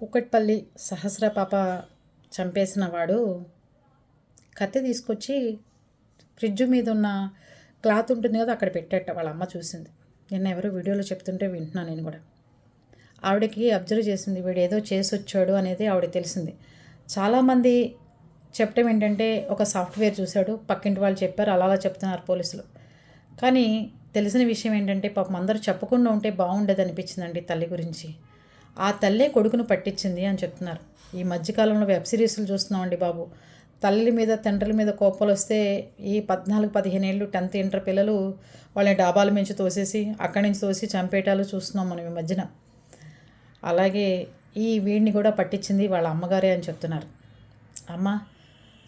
కుక్కట్పల్లి సహస్ర పాప చంపేసిన వాడు కత్తి తీసుకొచ్చి ఫ్రిడ్జ్ మీద ఉన్న క్లాత్ ఉంటుంది కదా అక్కడ పెట్టేట వాళ్ళ అమ్మ చూసింది. నిన్న ఎవరో వీడియోలో చెప్తుంటే వింటున్నాను నేను కూడా. ఆవిడకి అబ్జర్వ్ చేసింది వీడు ఏదో చేసి వచ్చాడు అనేది ఆవిడ తెలిసింది. చాలామంది చెప్పడం ఏంటంటే ఒక సాఫ్ట్వేర్ చూశాడు పక్కింటి వాళ్ళు చెప్పారు అలా అలా చెప్తున్నారు పోలీసులు. కానీ తెలిసిన విషయం ఏంటంటే పాపం అందరూ చెప్పకుండా ఉంటే బాగుండేది అనిపించిందండి తల్లి గురించి. ఆ తల్లే కొడుకును పట్టించింది అని చెప్తున్నారు. ఈ మధ్యకాలంలో వెబ్ సిరీస్లు చూస్తున్నామండి బాబు. తల్లి మీద తండ్రుల మీద కోపాలు వస్తే ఈ పద్నాలుగు పదిహేను ఏళ్ళు టెన్త్ ఇంటర్ పిల్లలు వాళ్ళని డాబాల మించి తోసేసి అక్కడి నుంచి తోసి చంపేటాలు చూస్తున్నాం మనం ఈ మధ్యన. అలాగే ఈ వీడిని కూడా పట్టించింది వాళ్ళ అమ్మగారే అని చెప్తున్నారు. అమ్మ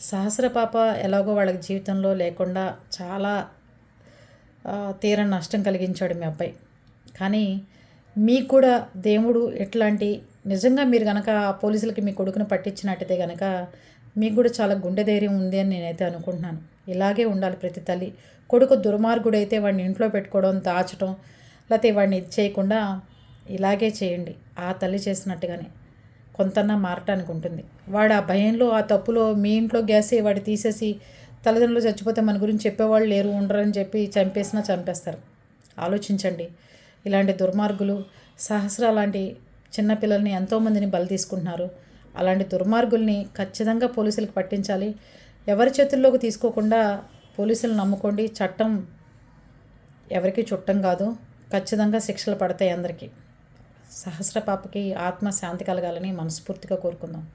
సహస్ర పాప ఎలాగో వాళ్ళకి జీవితంలో లేకుండా చాలా ఆ, తీరని నష్టం కలిగించాడు మీ అబ్బాయి. కానీ మీకు కూడా దేవుడు ఎట్లాంటి నిజంగా మీరు కనుక ఆ పోలీసులకి మీ కొడుకును పట్టించినట్టయితే కనుక మీకు కూడా చాలా గుండె ధైర్యం ఉంది అని నేనైతే అనుకుంటున్నాను. ఇలాగే ఉండాలి ప్రతి తల్లి. కొడుకు దుర్మార్గుడైతే వాడిని ఇంట్లో పెట్టుకోవడం దాచడం లేకపోతే వాడిని ఇది చేయకుండా ఇలాగే చేయండి. ఆ తల్లి చేసినట్టుగానే కొంతన్నా మారటానికి ఉంటుంది. వాడు ఆ భయంలో ఆ తప్పులో మీ ఇంట్లో గ్యాసే వాడు తీసేసి తల్లిదండ్రులు చచ్చిపోతే మన గురించి చెప్పేవాళ్ళు లేరు ఉండరని చెప్పి చంపేసినా చంపేస్తారు. ఆలోచించండి. ఇలాంటి దుర్మార్గులు సహస్ర లాంటి చిన్నపిల్లల్ని ఎంతోమందిని బలి తీసుకుంటున్నారు. అలాంటి దుర్మార్గుల్ని ఖచ్చితంగా పోలీసులకు పట్టించాలి. ఎవరి చేతుల్లోకి తీసుకోకుండా పోలీసులు నమ్ముకోండి. చట్టం ఎవరికి చుట్టం కాదు. ఖచ్చితంగా శిక్షలు పడతాయి అందరికీ. సహస్ర పాపకి ఆత్మ శాంతి కలగాలని మనస్ఫూర్తిగా కోరుకుందాం.